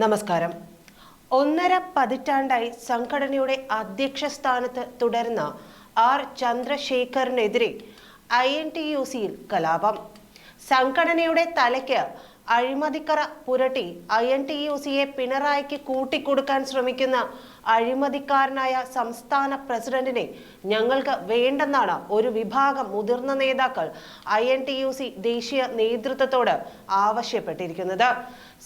നമസ്കാരം. ഒന്നര പതിറ്റാണ്ടായി സംഘടനയുടെ അധ്യക്ഷ സ്ഥാനത്ത് തുടരുന്ന ആർ ചന്ദ്രശേഖറിനെതിരെ ഐ എൻ ടി യു സിയിൽ കലാപം. സംഘടനയുടെ തലയ്ക്ക് അഴിമതിക്കറ പുരട്ടി ഐ എൻ ടി യു സിയെ പിണറായിക്ക് കൂട്ടിക്കൊടുക്കാൻ ശ്രമിക്കുന്ന അഴിമതിക്കാരനായ സംസ്ഥാന പ്രസിഡന്റിനെ ഞങ്ങൾക്ക് വേണ്ടെന്നാണ് ഒരു വിഭാഗം മുതിർന്ന നേതാക്കൾ I N T U C ദേശീയ നേതൃത്വത്തോട് ആവശ്യപ്പെട്ടിരിക്കുന്നത്.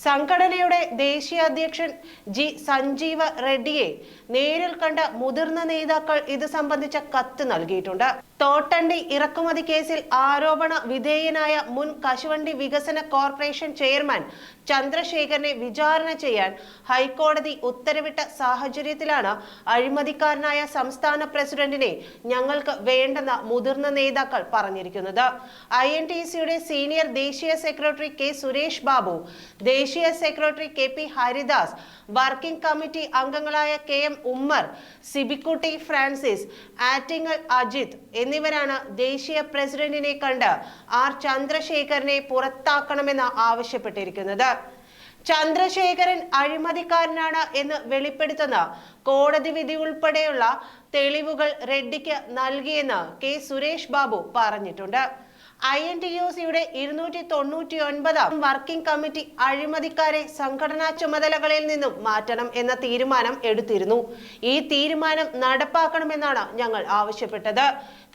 സംഘടനയുടെ ദേശീയ അധ്യക്ഷൻ ജി സഞ്ജീവ റെഡ്ഡിയെ നേരിൽ കണ്ട മുതിർന്ന നേതാക്കൾ ഇത് സംബന്ധിച്ച കത്ത് നൽകിയിട്ടുണ്ട്. തോട്ടണ്ടി ഇറക്കുമതി കേസിൽ ആരോപണ വിധേയനായ മുൻ കശുവണ്ടി വികസന കോർപ്പറേഷൻ ചെയർമാൻ ചന്ദ്രശേഖരനെ വിചാരണ ചെയ്യാൻ ഹൈക്കോടതി ഉത്തരവിട്ട സാഹചര്യത്തിലാണ് അഴിമതിക്കാരനായ സംസ്ഥാന പ്രസിഡന്റിനെ ഞങ്ങൾക്ക് വേണ്ടെന്ന് മുതിർന്ന നേതാക്കൾ പറഞ്ഞിരിക്കുന്നത്. ഐ എൻ ടി സിയുടെ സീനിയർ ദേശീയ സെക്രട്ടറി കെ സുരേഷ് ബാബു ദേശീയ secretary K P Haridas working committee അംഗങ്ങളായ K M Ummer Sibikutty Francis Attingal Ajith എന്നിവരാണ് ദേശീയ പ്രസിഡന്റിനെ കണ്ട് ആർ ചന്ദ്രശേഖരനെ പുറത്താക്കണമെന്ന് ആവശ്യപ്പെട്ടിരിക്കുന്നത്. ചന്ദ്രശേഖരൻ അഴിമതിക്കാരനാണ് എന്ന് വെളിപ്പെടുത്തുന്ന കോടതി വിധി ഉൾപ്പെടെയുള്ള തെളിവുകൾ റെഡ്ഡിക്ക് നൽകിയെന്ന് കെ സുരേഷ് ബാബു പറഞ്ഞിട്ടുണ്ട്. ഐ എൻ ടി യു സിയുടെ ഇരുന്നൂറ്റി തൊണ്ണൂറ്റി ഒൻപതാം വർക്കിംഗ് കമ്മിറ്റി അഴിമതിക്കാരെ സംഘടനാ ചുമതലകളിൽ നിന്നും മാറ്റണം എന്ന തീരുമാനം എടുത്തിരുന്നു. ഈ തീരുമാനം നടപ്പാക്കണമെന്നാണ് ഞങ്ങൾ ആവശ്യപ്പെട്ടത്.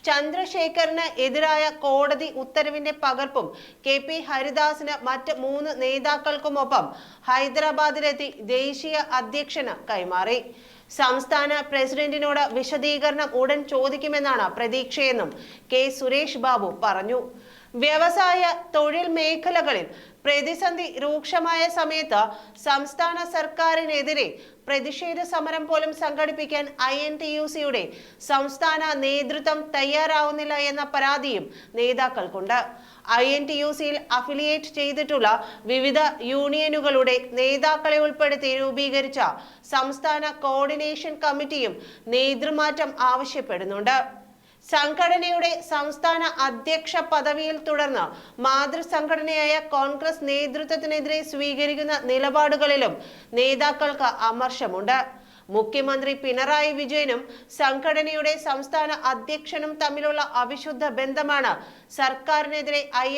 ചന്ദ്രശേഖറിന് എതിരായ കോടതി ഉത്തരവിന്റെ പകർപ്പും കെ പി ഹരിദാസിന് മറ്റ് മൂന്ന് നേതാക്കൾക്കുമൊപ്പം ഹൈദരാബാദിലെത്തി ദേശീയ അധ്യക്ഷന് കൈമാറി. സംസ്ഥാന പ്രസിഡന്റിനോട് വിശദീകരണം ഉടൻ ചോദിക്കുമെന്നാണ് പ്രതീക്ഷയെന്നും കെ സുരേഷ് ബാബു പറഞ്ഞു. വ്യവസായ തൊഴിൽ മേഖലകളിൽ പ്രതിസന്ധി രൂക്ഷമായ സമയത്ത് സംസ്ഥാന സർക്കാരിനെതിരെ പ്രതിഷേധ സമരം പോലും സംഘടിപ്പിക്കാൻ ഐ എൻ ടി യു സിയുടെ സംസ്ഥാന നേതൃത്വം തയ്യാറാവുന്നില്ല എന്ന പരാതിയും നേതാക്കൾക്കുണ്ട്. ഐ എൻ ടി യു സിയിൽ അഫിലിയേറ്റ് ചെയ്തിട്ടുള്ള വിവിധ യൂണിയനുകളുടെ നേതാക്കളെ ഉൾപ്പെടുത്തി രൂപീകരിച്ച സംസ്ഥാന കോർഡിനേഷൻ കമ്മിറ്റിയും നേതൃമാറ്റം ആവശ്യപ്പെടുന്നുണ്ട്. സംഘടനയുടെ സംസ്ഥാന അധ്യക്ഷ പദവിയിൽ തുടർന്ന് മാതൃസംഘടനയായ കോൺഗ്രസ് നേതൃത്വത്തിനെതിരെ സ്വീകരിക്കുന്ന നിലപാടുകളിലും നേതാക്കൾക്ക് അമർഷമുണ്ട്. മുഖ്യമന്ത്രി പിണറായി വിജയനും സംഘടനയുടെ സംസ്ഥാന അധ്യക്ഷനും തമ്മിലുള്ള അവിശുദ്ധ ബന്ധമാണ് സർക്കാരിനെതിരെ ഐ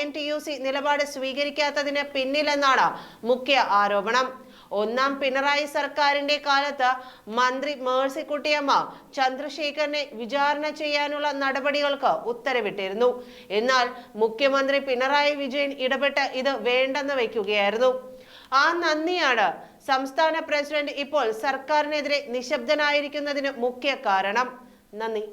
നിലപാട് സ്വീകരിക്കാത്തതിന് പിന്നിലെന്നാണ് മുഖ്യ ആരോപണം. ഒന്നാം പിണറായി സർക്കാരിന്റെ കാലത്ത് മന്ത്രി മേഴ്സിക്കുട്ടിയമ്മ ചന്ദ്രശേഖരനെ വിചാരണ ചെയ്യാനുള്ള നടപടികൾക്ക് ഉത്തരവിട്ടിരുന്നു. എന്നാൽ മുഖ്യമന്ത്രി പിണറായി വിജയൻ ഇടപെട്ട് ഇത് വേണ്ടെന്ന് വയ്ക്കുകയായിരുന്നു. ആ നന്ദിയാണ് സംസ്ഥാന പ്രസിഡന്റ് ഇപ്പോൾ സർക്കാരിനെതിരെ നിശബ്ദനായിരിക്കുന്നതിന് മുഖ്യ കാരണം. നന്ദി.